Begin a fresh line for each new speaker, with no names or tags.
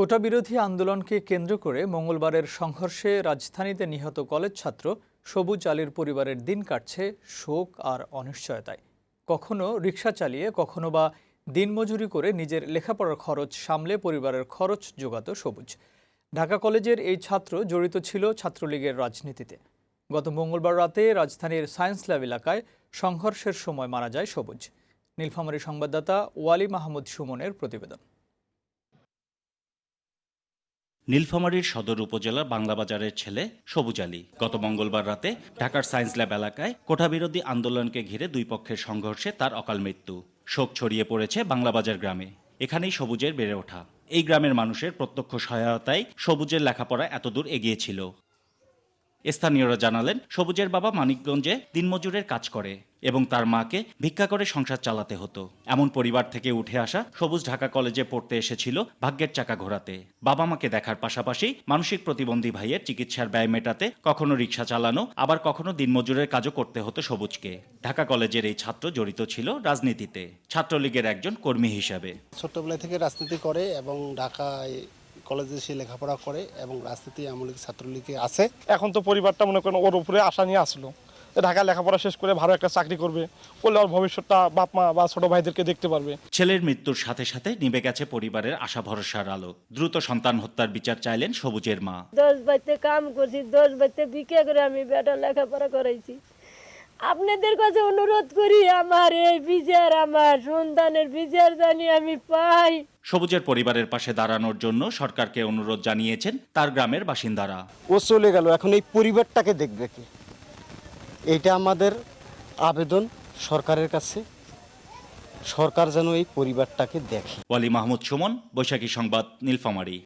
কোটা বিরোধী আন্দোলনকে কেন্দ্র করে মঙ্গলবারের সংঘর্ষে রাজধানীতে নিহত কলেজ ছাত্র সবুজ আলীর পরিবারের দিন কাটছে শোক আর অনিশ্চয়তায়। কখনো রিক্সা চালিয়ে, কখনো বা দিনমজুরি করে নিজের লেখাপড়ার খরচ সামলে পরিবারের খরচ জোগাত সবুজ। ঢাকা কলেজের এই ছাত্র জড়িত ছিল ছাত্রলীগের রাজনীতিতে। গত মঙ্গলবার রাতে রাজধানীর সায়েন্স ল্যাব এলাকায় সংঘর্ষের সময় মারা যায় সবুজ। নীলফামারী সংবাদদাতা ওয়ালি মাহমুদ সুমনের প্রতিবেদন।
নীলফামারীর সদর উপজেলার বাংলাবাজারের ছেলে সবুজ আলী। গত মঙ্গলবার রাতে ঢাকার সায়েন্স ল্যাব এলাকায় কোঠাবিরোধী আন্দোলনকে ঘিরে দুই পক্ষের সংঘর্ষে তার অকাল মৃত্যু। শোক ছড়িয়ে পড়েছে বাংলাবাজার গ্রামে। এখানেই সবুজের বেড়ে ওঠা। এই গ্রামের মানুষের প্রত্যক্ষ সহায়তায় সবুজের লেখাপড়া এতদূর এগিয়েছিল স্থানীয়রা জানালেন, সবুজের বাবা মানিকগঞ্জে দিনমজুরের কাজ করে এবং তার মাকে ভিক্ষা করে সংসার চালাতে হতো। এমন পরিবার থেকে উঠে আসা সবুজ ঢাকা কলেজে পড়তে এসেছিল ভাগ্যের চাকা ঘোরাতে। বাবা মাকে দেখার পাশাপাশি মানসিক প্রতিবন্ধী ভাইয়ের চিকিৎসার ব্যয় মেটাতে কখনো রিক্সা চালানো, আবার কখনো দিনমজুরের কাজও করতে হতো সবুজকে। ঢাকা কলেজের এই ছাত্র জড়িত ছিল রাজনীতিতে। ছাত্রলীগের একজন কর্মী হিসাবে।
ছোট্টবেলা থেকে রাজনীতি করে এবং ঢাকায় কলেজে সে লেখাপড়া করে এবং রাজনীতি আমলিক ছাত্রলীগে আছে।
এখন তো পরিবারটা মনে করেন ওর উপরে আশা নিয়ে আসলো। যে ঢাকায় লেখাপড়া শেষ করে ভালো একটা চাকরি করবে। করলে ওর ভবিষ্যৎটা বাপ মা বা ছোট ভাইদেরকে দেখতে পারবে।
ছেলের মৃত্যুর সাথে সাথে নিভে গেছে পরিবারের আশা ভরসার আলো। দ্রুত সন্তান হত্যার বিচার চাইলেন সবুজের মা।
দশ বাইতে কাম করছি দশ বাইতে বিক্রি করে আমি বেটা লেখাপড়া করাইছি। আপনাদের কাছে অনুরোধ করি আমার এই বিচার আমার সন্তানের বিচার জানি আমি পাই।
সবুজের পরিবারের পাশে দাঁড়ানোর জন্য সরকারকে অনুরোধ জানিয়েছেন তার গ্রামের বাসিন্দারা।
ও চলে গেল এখন এই পরিবারটাকে দেখবে কি? এটা আমাদের আবেদন সরকারের কাছে। সরকার যেন এই পরিবারটাকে দেখে।
ওয়ালি মাহমুদ সুমন বৈশাখী সংবাদ নীলফামারী।